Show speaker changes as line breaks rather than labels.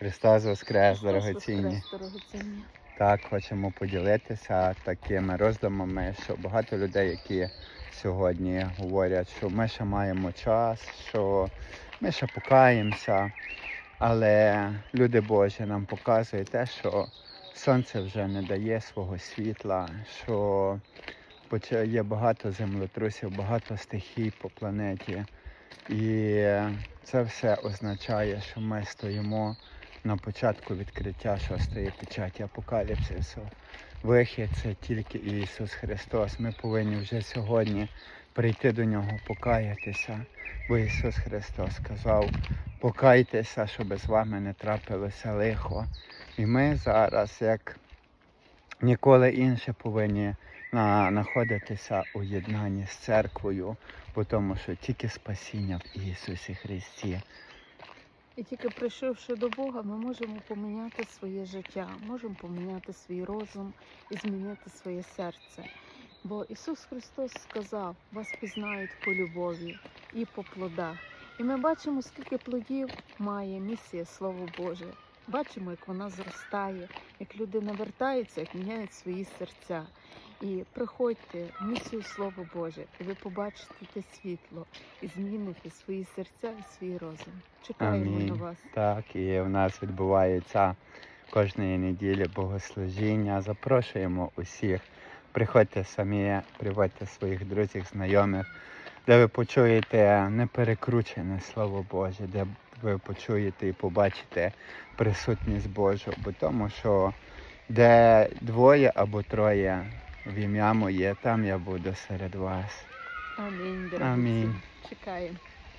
Христос Воскрес, дорогоцінні. Так, хочемо поділитися такими роздумами, що багато людей, які сьогодні говорять, що ми ще маємо час, що ми ще покаємося. Але люди Божі нам показують те, що сонце вже не дає свого світла, що є багато землетрусів, багато стихій по планеті. І це все означає, що ми стоїмо на початку відкриття шостої печаті апокаліпсису. Вихід це тільки Ісус Христос. Ми повинні вже сьогодні прийти до нього, покаятися. Бо Ісус Христос сказав, покайтеся, щоб з вами не трапилося лихо. І ми зараз, як ніколи інше, повинні на, знаходитися у єднанні з церквою, тому що тільки спасіння в Ісусі Христі.
І тільки прийшовши до Бога, ми можемо поміняти своє життя, можемо поміняти свій розум і змінити своє серце. Бо Ісус Христос сказав, вас пізнають по любові і по плодах. І ми бачимо, скільки плодів має місія Слово Боже. Бачимо, як вона зростає, як люди навертаються, як міняють свої серця. І приходьте в місію Слово Боже, і ви побачите те світло і зміните свої серця і свій розум. Чекаємо
Амінь.
на вас.
Так, і в нас відбувається кожної неділі богослужіння. Запрошуємо усіх. Приходьте самі, приводьте своїх друзів, знайомих, де ви почуєте неперекручене Слово Боже, де ви почуєте і побачите присутність Божу, бо тому що де двоє або троє в ім'я моє, там я буду серед вас.
Амінь.
Амінь.
Чекаємо.